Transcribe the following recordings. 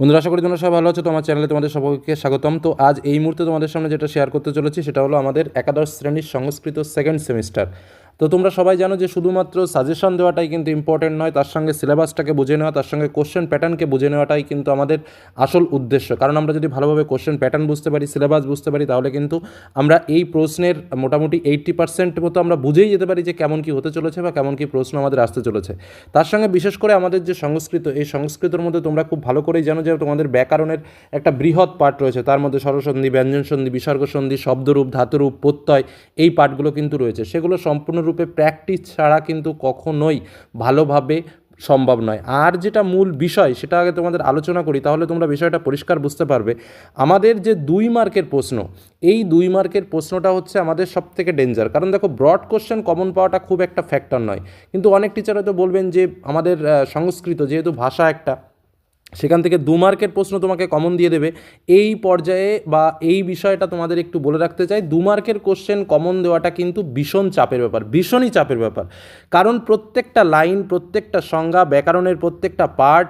বন্ধুরা, আশা করি তোমরা সবাই ভালো আছো। তোমার চ্যানেলে তোমাদের সবাইকে স্বাগতম। তো আজ এই মুহূর্তে তোমাদের সামনে যেটা শেয়ার করতে চলেছি, সেটা হলো আমাদের একাদশ শ্রেণির সংস্কৃত সেকেন্ড সেমিস্টার তো তোমরা সবাই জানো যে শুধুমাত্র সাজেশন দেওয়াটাই কিন্তু ইম্পর্টেন্ট নয়, তার সঙ্গে সিলেবাসটাকে বুঝে নেওয়া, তার সঙ্গে কোশ্চেন প্যাটার্নকে বুঝে নেওয়াটাই কিন্তু আমাদের আসল উদ্দেশ্য। কারণ আমরা যদি ভালোভাবে কোশ্চেন প্যাটার্ন বুঝতে পারি সিলেবাস বুঝতে পারি, তাহলে কিন্তু আমরা এই প্রশ্নের মোটামুটি এইট্টি পার্সেন্ট মতো আমরা বুঝেই যেতে পারি যে কেমন কী হতে চলেছে বা কেমন কী প্রশ্ন আমাদের আসতে চলেছে। তার সঙ্গে বিশেষ করে আমাদের যে সংস্কৃত, এই সংস্কৃতর মধ্যে তোমরা খুব ভালো করেই জানো যে তোমাদের ব্যাকরণের একটা বৃহৎ পার্ট রয়েছে। তার মধ্যে স্বরসন্ধি ব্যঞ্জন সন্ধি বিসর্গ সন্ধি শব্দরূপ, ধাতুরূপ, প্রত্যয় এই পার্টগুলো কিন্তু রয়েছে। সেগুলো সম্পূর্ণরূপে প্র্যাকটিস ছাড়া কিন্তু কখনোই ভালোভাবে সম্ভব নয়। আর যেটা মূল বিষয়, সেটা আগে তোমাদের আলোচনা করি, তাহলে তোমরা বিষয়টা পরিষ্কার বুঝতে পারবে। আমাদের যে দুই মার্কের প্রশ্ন, এই দুই মার্কের প্রশ্নটা হচ্ছে আমাদের সব থেকে ডেঞ্জার কারণ দেখো ব্রড কোশ্চেন কমন পাওয়াটা খুব একটা ফ্যাক্টর নয়। কিন্তু অনেক টিচার হয়তো বলবেন যে, আমাদের সংস্কৃত যেহেতু ভাষা একটা সেখান থেকে দু মার্কের প্রশ্ন তোমাকে কমন দিয়ে দেবে। এই পর্যায়ে বা এই বিষয়টা তোমাদের একটু বলে রাখতে চাই, দু মার্কের কোশ্চেন কমন দেওয়াটা কিন্তু ভীষণ চাপের ব্যাপার, ভীষণই চাপের ব্যাপার। কারণ প্রত্যেকটা লাইন প্রত্যেকটা সংজ্ঞা, ব্যাকরণের প্রত্যেকটা পার্ট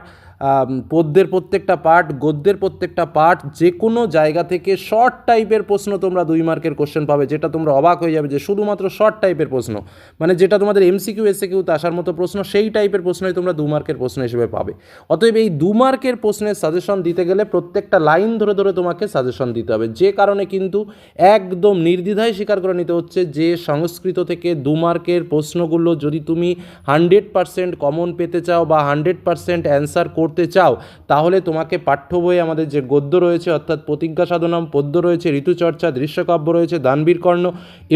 পদ্যের প্রত্যেকটা পার্ট গদ্যের প্রত্যেকটা পার্ট যে কোনো জায়গা থেকে শর্ট টাইপের প্রশ্ন তোমরা দুই মার্কের কোশ্চেন পাবে, যেটা তোমরা অবাক হয়ে যাবে যে শুধুমাত্র শর্ট টাইপের প্রশ্ন। মানে যেটা তোমাদের এমসিকিউ এসএকিউতে আসার মতো প্রশ্ন, সেই টাইপের প্রশ্নই তোমরা দু মার্কের প্রশ্ন হিসেবে পাবে। অতএব এই দু মার্কের প্রশ্নের সাজেশন দিতে গেলে প্রত্যেকটা লাইন ধরে ধরে তোমাকে সাজেশন দিতে হবে। যে কারণে কিন্তু একদম নির্দ্বিধায় স্বীকার করে নিতে হচ্ছে যে সংস্কৃত থেকে দু মার্কের প্রশ্নগুলো যদি তুমি হান্ড্রেড পারসেন্ট কমন পেতে চাও বা হান্ড্রেড পারসেন্ট অ্যান্সার করতে চাও, তাহলে তোমাকে পাঠ্য বইয়ে আমাদের যে গদ্য রয়েছে, অর্থাৎ প্রতিজ্ঞা সাধনম, পদ্য রয়েছে, ঋতুচর্চা, দৃশ্যকাব্য রয়েছে, দানবীর কর্ণ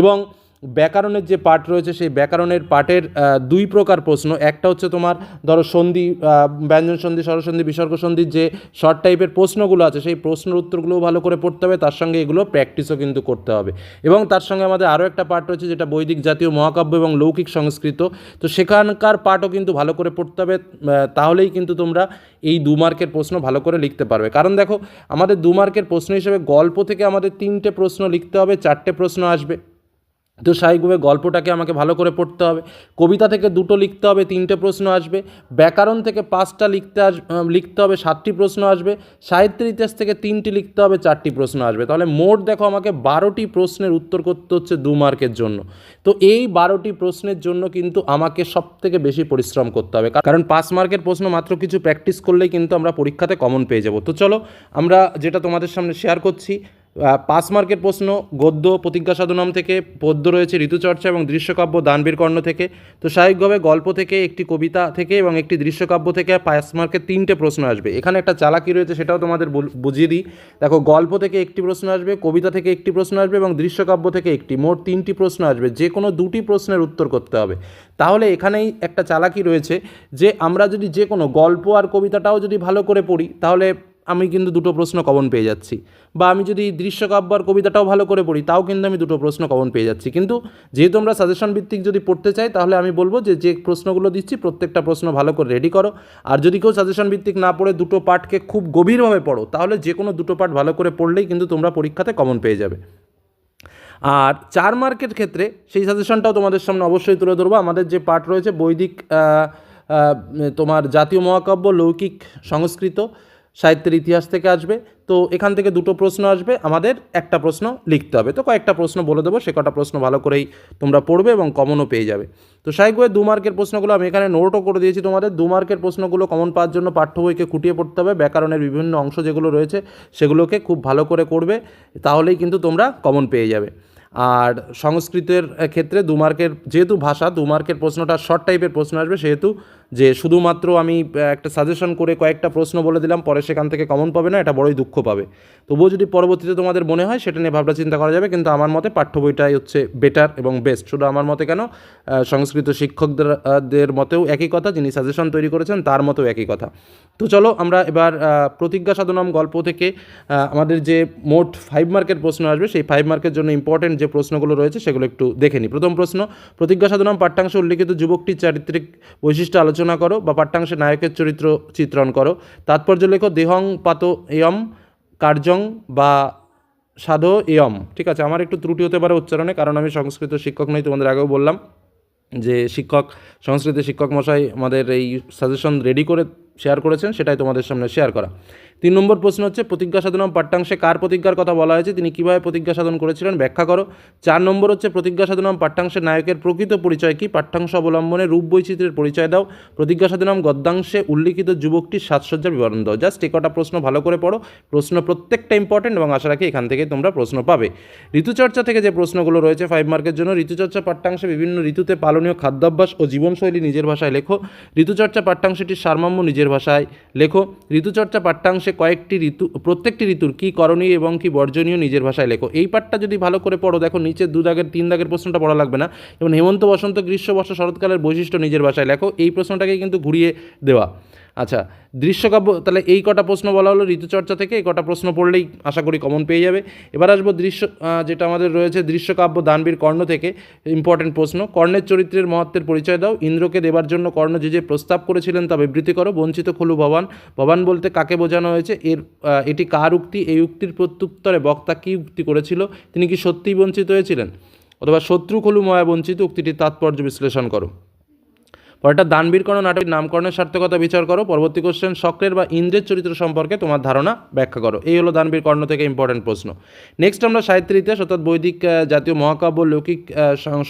এবং ব্যাকরণের যে পার্ট রয়েছে সেই ব্যাকরণের আহ, দুই প্রকার প্রশ্ন। একটা হচ্ছে তোমার ধরো সন্ধি ব্যঞ্জন সন্ধি স্বরসন্ধি বিসর্গ সন্ধির যে শর্ট টাইপের প্রশ্নগুলো আছে সেই প্রশ্নের উত্তরগুলোও ভালো করে পড়তে হবে। তার সঙ্গে এগুলো প্র্যাকটিসও কিন্তু করতে হবে। এবং তার সঙ্গে আমাদের আরও একটা পার্ট রয়েছে যেটা বৈদিক জাতীয় মহাকাব্য এবং লৌকিক সংস্কৃত। তো সেখানকার পার্টও কিন্তু ভালো করে পড়তে হবে তাহলেই কিন্তু তোমরা এই দু মার্কের প্রশ্ন ভালো করে লিখতে পারবে। কারণ দেখো আমাদের দু মার্কের প্রশ্ন হিসেবে গল্প থেকে আমাদের তিনটে প্রশ্ন লিখতে হবে চারটে প্রশ্ন আসবে। তো স্বাভাবিকভাবে গল্পটাকে আমাকে ভালো করে পড়তে হবে। কবিতা থেকে দুটো লিখতে হবে, তিনটে প্রশ্ন আসবে। ব্যাকরণ থেকে পাঁচটা লিখতে আস লিখতে হবে, সাতটি প্রশ্ন আসবে। সাহিত্যের ইতিহাস থেকে তিনটি লিখতে হবে, চারটি প্রশ্ন আসবে। তাহলে মোট দেখো আমাকে বারোটি প্রশ্নের উত্তর করতে হচ্ছে দু মার্কের জন্য। তো এই বারোটি প্রশ্নের জন্য কিন্তু আমাকে সব থেকে বেশি পরিশ্রম করতে হবে। কারণ পাঁচ মার্কের প্রশ্ন মাত্র কিছু প্র্যাকটিস করলেই কিন্তু আমরা পরীক্ষাতে কমন পেয়ে যাব। তো চলো আমরা যেটা তোমাদের সামনে শেয়ার করছি পাঁচ মার্কের প্রশ্ন, গদ্য, প্রতিজ্ঞা সাধনম থেকে, পদ্য রয়েছে ঋতুচর্চা এবং দৃশ্যকাব্য, দানবীর কর্ণ থেকে। তো স্বাভাবিকভাবে গল্প থেকে, একটি কবিতা থেকে এবং একটি দৃশ্যকাব্য থেকে পাঁচ মার্কের তিনটে প্রশ্ন আসবে। এখানে একটা চালাকি রয়েছে, সেটাও তোমাদের বুঝিয়ে দিই। দেখো, গল্প থেকে একটি প্রশ্ন আসবে, কবিতা থেকে একটি প্রশ্ন আসবে এবং দৃশ্যকাব্য থেকে একটি। মোট তিনটি প্রশ্ন আসবে। যে কোনো দুটি প্রশ্নের উত্তর করতে হবে। তাহলে এখানেই একটা চালাকি রয়েছে যে আমরা যদি যে কোনো গল্প আর কবিতাটাও যদি ভালো করে পড়ি, তাহলে আমি কিন্তু দুটো প্রশ্ন কমন পেয়ে যাচ্ছি। বা আমি যদি দৃশ্যকাব্য আর কবিতাটাও ভালো করে পড়ি, তাও কিন্তু আমি দুটো প্রশ্ন কমন পেয়ে যাচ্ছি। কিন্তু যেহেতু আমরা সাজেশন ভিত্তিক যদি পড়তে চাই, তাহলে আমি বলব যে যে প্রশ্নগুলো দিচ্ছি, প্রত্যেকটা প্রশ্ন ভালো করে রেডি করো। আর যদি কেউ সাজেশন ভিত্তিক না পড়ে দুটো পার্টকে খুব গভীরভাবে পড়ো, তাহলে যে কোনো দুটো পার্ট ভালো করে পড়লেই কিন্তু তোমরা পরীক্ষাতে কমন পেয়ে যাবে। আর চার মার্কের ক্ষেত্রে সেই সাজেশনটাও তোমাদের সামনে অবশ্যই তুলে ধরবো। আমাদের যে পার্ট রয়েছে বৈদিক তোমার জাতীয় মহাকাব্য, লৌকিক, সংস্কৃত সাহিত্যের ইতিহাস থেকে আসবে। তো এখান থেকে দুটো প্রশ্ন আসবে, আমাদের একটা প্রশ্ন লিখতে হবে। তো কয়েকটা প্রশ্ন বলে দেবো, সে কটা প্রশ্ন ভালো করেই তোমরা পড়বে এবং কমনও পেয়ে যাবে। তো স্বাভাবিকভাবে দু মার্কের প্রশ্নগুলো আমি এখানে নোটও করে দিয়েছি তোমাদের। দু মার্কের প্রশ্নগুলো কমন পাওয়ার জন্য পাঠ্য বইকে খুঁটিয়ে পড়তে হবে। ব্যাকরণের বিভিন্ন অংশ যেগুলো রয়েছে, সেগুলোকে খুব ভালো করে করবে, তাহলেই কিন্তু তোমরা কমন পেয়ে যাবে। আর সংস্কৃতের ক্ষেত্রে দু মার্কের যেহেতু ভাষা, দু মার্কের প্রশ্নটা শর্ট টাইপের প্রশ্ন আসবে, সেহেতু যে শুধুমাত্র আমি একটা সাজেশন করে কয়েকটা প্রশ্ন বলে দিলাম, পরে সেখান থেকে কমন পাবে না, এটা বড়ই দুঃখ পাবে। তবুও যদি পরবর্তীতে তোমাদের মনে হয়, সেটা নিয়ে ভাবনা চিন্তা করা যাবে, কিন্তু আমার মতে পাঠ্য বইটাই হচ্ছে বেটার এবং বেস্ট শুধু আমার মতে কেন সংস্কৃত শিক্ষকদের দের মতেও একই কথা, যিনি সাজেশন তৈরি করেছেন, তার মতেও একই কথা। তো চলো, আমরা এবার প্রতিজ্ঞা সাধনম গল্প থেকে আমাদের যে মোট ফাইভ মার্কের প্রশ্ন আসবে, সেই ফাইভ মার্কের জন্য ইম্পর্টেন্ট যে প্রশ্নগুলো রয়েছে, সেগুলো একটু দেখে নিই। প্রথম প্রশ্ন, প্রতিজ্ঞা সাধনম পাঠ্যাংশে উল্লিখিত যুবকটির চারিত্রিক বৈশিষ্ট্য আলোচনা করো বা পাঠ্যাংশে নায়কের চরিত্র চিত্রণ করো। তাৎপর্য লেখো, দেহং পাত এয়ম, কার্যং বা সাধো এয়ম। ঠিক আছে, আমার একটু ত্রুটি হতে পারে উচ্চারণে, কারণ আমি সংস্কৃত শিক্ষক নই, তোমাদের আগেও বললাম যে শিক্ষক, সংস্কৃত শিক্ষক মশাই আমাদের এই সাজেশন রেডি করে শেয়ার করেছেন, সেটাই তোমাদের সামনে শেয়ার করা। তিন নম্বর প্রশ্ন হচ্ছে, প্রতিজ্ঞা সাধনম পাঠ্যাংশে কার প্রতিজ্ঞার কথা বলা হয়েছে? তিনি কীভাবে প্রতিজ্ঞা সাধন করেছিলেন? ব্যাখ্যা করো। চার নম্বর হচ্ছে, প্রতিজ্ঞা সাধনম পাঠ্যাংশের নায়কের প্রকৃত পরিচয় কী? পাঠ্যাংশ অবলম্বনে রূপ বৈচিত্র্যের পরিচয় দাও। প্রতিজ্ঞা সাধনম গদ্যাংশে উল্লিখিত যুবকটির সাজসজ্জার বিবরণ দাও। জাস্ট এ কটা প্রশ্ন ভালো করে পড়ো। প্রশ্ন প্রত্যেকটা ইম্পর্টেন্ট এবং আশা রাখি এখান থেকে তোমরা প্রশ্ন পাবে। ঋতুচর্চা থেকে যে প্রশ্নগুলো রয়েছে ফাইভ মার্কের জন্য, ঋতুচর্চা পাঠ্যাংশে বিভিন্ন ঋতুতে পালনীয় খাদ্যাভ্যাস ও জীবনশৈলী নিজের ভাষায় লেখো। ঋতুচর্চা পাঠ্যাংশটির সারমর্ম নিজের ভাষায়। লেখো, ঋতুচর্চা পাঠ্যাংশে কয়েকটি ঋতু, প্রত্যেকটি ঋতুর কী করণীয় এবং কী বর্জনীয় নিজের ভাষায় লেখো। এই পাঠটা যদি ভালো করে পড়ো, দেখো নিচে দু দাগের, তিন দাগের প্রশ্নটা পড়া লাগবে না। এবং হেমন্ত বসন্ত গ্রীষ্ম বর্ষা শরৎকালের বৈশিষ্ট্য নিজের ভাষায় লেখো। এই প্রশ্নটাকে কিন্তু ঘুরিয়ে দেওয়া। আচ্ছা দৃশ্যকাব্য, তাহলে এই কটা প্রশ্ন বলা হলো ঋতুচর্চা থেকে, এই কটা প্রশ্ন পড়লেই আশা করি কমন পেয়ে যাবে। এবার আসব দৃশ্য যেটা আমাদের রয়েছে, দৃশ্যকাব্য দানবীর কর্ণ থেকে ইম্পর্টেন্ট প্রশ্ন। কর্ণের চরিত্রের মহত্বের পরিচয় দাও। ইন্দ্রকে দেবার জন্য কর্ণ যে যে প্রস্তাব করেছিলেন তা বিবৃতি করো। বঞ্চিত খুলু ভবান ভবান বলতে কাকে বোঝানো হয়েছে? এর এটি কার উক্তি? এই উক্তির প্রত্যুত্তরে বক্তা কী উক্তি করেছিল? তিনি কি সত্যিই বঞ্চিত হয়েছিলেন? অথবা শত্রু খলু ময়া বঞ্চিত? উক্তিটির তাৎপর্য বিশ্লেষণ করো। পরেরটা, দানবীর কর্ণ নাটকের নামকরণের সার্থকতা বিচার করো। পরবর্তী কোশ্চেন শক্রের বা ইন্দ্রের চরিত্র সম্পর্কে তোমার ধারণা ব্যাখ্যা করো। এই হলো দানবীর কর্ণ থেকে ইম্পর্টেন্ট প্রশ্ন। নেক্সট আমরা সাহিত্যের ইতিহাস অর্থাৎ বৈদিক জাতীয় মহাকাব্য, লৌকিক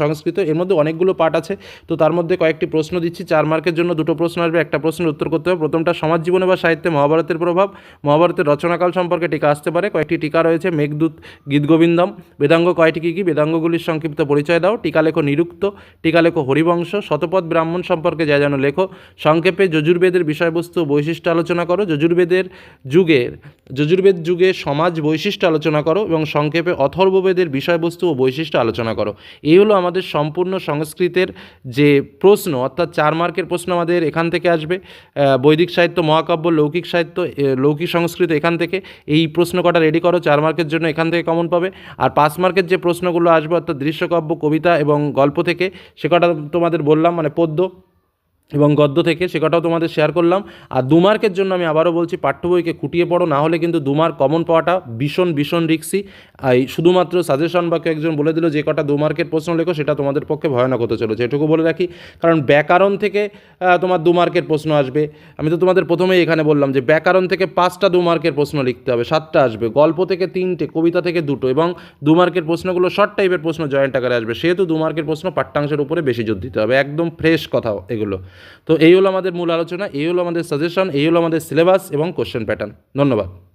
সংস্কৃত, এর মধ্যে অনেকগুলো পার্ট আছে। তো তার মধ্যে কয়েকটি প্রশ্ন দিচ্ছি। চার মার্কের জন্য দুটো প্রশ্ন আসবে। একটা প্রশ্নের উত্তর করতে হবে। প্রথমটা, সমাজ জীবনে বা সাহিত্যে মহাভারতের প্রভাব। মহাভারতের রচনাকাল সম্পর্কে টিকা আসতে পারে। কয়েকটি টিকা রয়েছে। মেঘদূত, গীতগোবিন্দম। বেদাঙ্গ কয়টি কী কী? বেদাঙ্গগুলির সংক্ষিপ্ত পরিচয় দাও। টিকা লেখো নিরুক্ত। টিকা লেখো হরিবংশ। শতপথ ব্রাহ্মণ সম্পর্কে যা যেন লেখো। সংক্ষেপে যজুর্বেদের বিষয়বস্তু বৈশিষ্ট্য আলোচনা করো। যজুর্বেদের যুগের যজুর্বেদ যুগে সমাজ বৈশিষ্ট্য আলোচনা করো এবং সংক্ষেপে অথর্ববেদের বিষয়বস্তু ও বৈশিষ্ট্য আলোচনা করো। এই হলো আমাদের সম্পূর্ণ সংস্কৃতের যে প্রশ্ন, অর্থাৎ চার মার্কের প্রশ্ন আমাদের এখান থেকে আসবে। বৈদিক সাহিত্য, মহাকাব্য, লৌকিক সাহিত্য লৌকিক সংস্কৃত এখান থেকে। এই প্রশ্ন কটা রেডি করো, চার মার্কের জন্য এখান থেকে কমন পাবে। আর পাঁচ মার্কের যে প্রশ্নগুলো আসবে, অর্থাৎ দৃশ্যকাব্য, কবিতা এবং গল্প থেকে, সে কটা তোমাদের বললাম মানে পদ্য। এবং গদ্য থেকে সে কটাও তোমাদের শেয়ার করলাম। আর দু মার্কের জন্য আমি আবারও বলছি, পাঠ্য বইকে খুঁটিয়ে পড়ো, না হলে কিন্তু দু মার্ক কমন পাওয়াটা ভীষণ ভীষণ রিক্সি এই শুধুমাত্র সাজেশন বা কেউ একজন বলে দিল যে, কটা দু মার্কের প্রশ্ন লেখো, সেটা তোমাদের পক্ষে ভয়ানক হতে চলেছে। এটুকু বলে রাখি, কারণ ব্যাকরণ থেকে তোমার দু মার্কের প্রশ্ন আসবে। আমি তো তোমাদের প্রথমেই এখানে বললাম যে, ব্যাকরণ থেকে পাঁচটা দু মার্কের প্রশ্ন লিখতে হবে, সাতটা আসবে। গল্প থেকে তিনটে, কবিতা থেকে দুটো এবং দু মার্কের প্রশ্নগুলো শর্ট টাইপের প্রশ্ন জয়েন্ট আকারে আসবে। সেহেতু দু মার্কের প্রশ্ন পাঠ্যাংশের উপরে বেশি জোর দিতে হবে, একদম ফ্রেশ কথা এগুলো। তো এই হলো আমাদের মূল আলোচনা, এই হলো আমাদের সাজেশন এই হলো আমাদের সিলেবাস এবং কোশ্চেন প্যাটার্ন ধন্যবাদ।